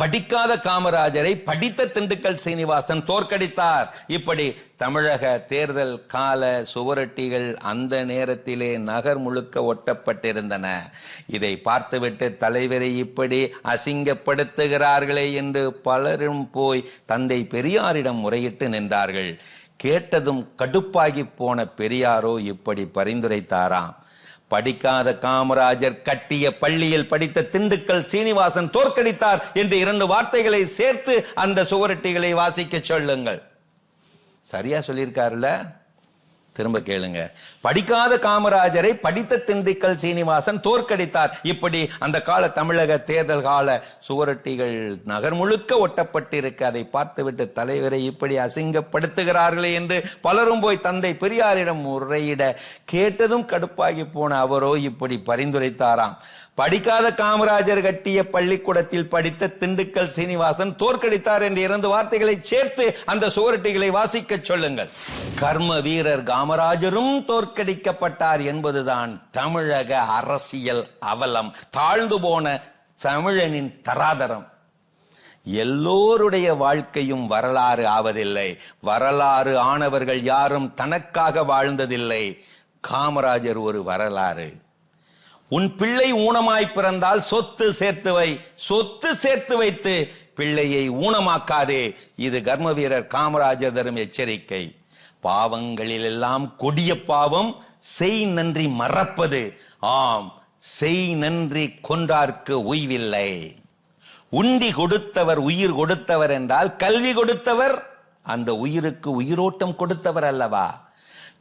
படிக்காத காமராஜரை படித்த திண்டுக்கல் சீனிவாசன் தோற்கடித்தார். இப்படி தமிழக தேர்தல் கால சுவரொட்டிகள் அந்த நேரத்திலே நகர் முழுக்க ஒட்டப்பட்டிருந்தன. இதை பார்த்துவிட்டு தலைவரை இப்படி அசிங்கப்படுத்துகிறார்களே என்று பலரும் போய் தந்தை பெரியாரிடம் முறையிட்டு நின்றார்கள். கேட்டதும் கடுப்பாகி போன பெரியாரோ இப்படி பரிந்துரைத்தாராம். படிக்காத காமராஜர் கட்டிய பள்ளியில் படித்த திண்டுக்கல் சீனிவாசன் தோற்கடித்தார் என்று இரண்டு வார்த்தைகளை சேர்த்து அந்த சுவரட்டிகளை வாசிக்க சொல்லுங்கள். சரியா சொல்லியிருக்காருல்ல? திரும்ப கேளுங்க. படிக்காத காமராஜரை படித்த திண்டுக்கல் சீனிவாசன் தோற்கடித்தார். இப்படி அந்த கால தமிழக தேர்தல் கால சுவரொட்டிகள் நகர் முழுக்க ஒட்டப்பட்டிருக்க. அதை பார்த்துவிட்டு தலைவரை இப்படி அசிங்கப்படுத்துகிறார்களே என்று பலரும் போய் தந்தை பெரியாரிடம் முறையிட கேட்டதும் கடுப்பாகி போன அவரோ இப்படி பரிந்துரைத்தாராம். படிக்காத காமராஜர் கட்டிய பள்ளிக்கூடத்தில் படித்த திண்டுக்கல் சீனிவாசன் தோற்கடித்தார் என்ற இரண்டு வார்த்தைகளை சேர்த்து அந்த சுவரட்டிகளை வாசிக்க சொல்லுங்கள். கர்ம வீரர் காமராஜரும் தோற்கடிக்கப்பட்டார் என்பதுதான் தமிழக அரசியல் அவலம். தாழ்ந்து போன தமிழனின் தராதரம். எல்லோருடைய வாழ்க்கையும் வரலாறு ஆவதில்லை. வரலாறு ஆனவர்கள் யாரும் தனக்காக வாழ்ந்ததில்லை. காமராஜர் ஒரு வரலாறு. உன் பிள்ளை ஊனமாய் பிறந்தால் சொத்து சேர்த்து வை. சொத்து சேர்த்து வைத்து பிள்ளையை ஊனமாக்காதே. இது கர்ம வீரர் காமராஜர் தரும் எச்சரிக்கை. பாவங்களில் எல்லாம் கொடிய பாவம் செய் நன்றி மறப்பது. ஆம் செய் நன்றி கொன்றார்க்கு உய்வில்லை. உண்டி கொடுத்தவர் உயிர் கொடுத்தவர் என்றால் கல்வி கொடுத்தவர் அந்த உயிருக்கு உயிரோட்டம் கொடுத்தவர் அல்லவா?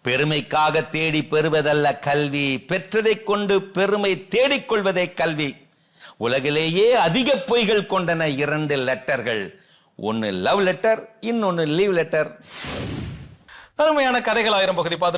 பெருமைக்காக தேடி பெறுவதல்ல கல்வி. பெற்றதை கொண்டு பெருமை தேடிக்கொள்வதே கல்வி. உலகிலேயே அதிக பொய்கள் கொண்டன இரண்டு லெட்டர்கள். ஒன்னு லவ் லெட்டர் இன்னொன்னு லீவ் லெட்டர். அருமையான கதைகள் ஆயிரம் பகுதி. பார்த்து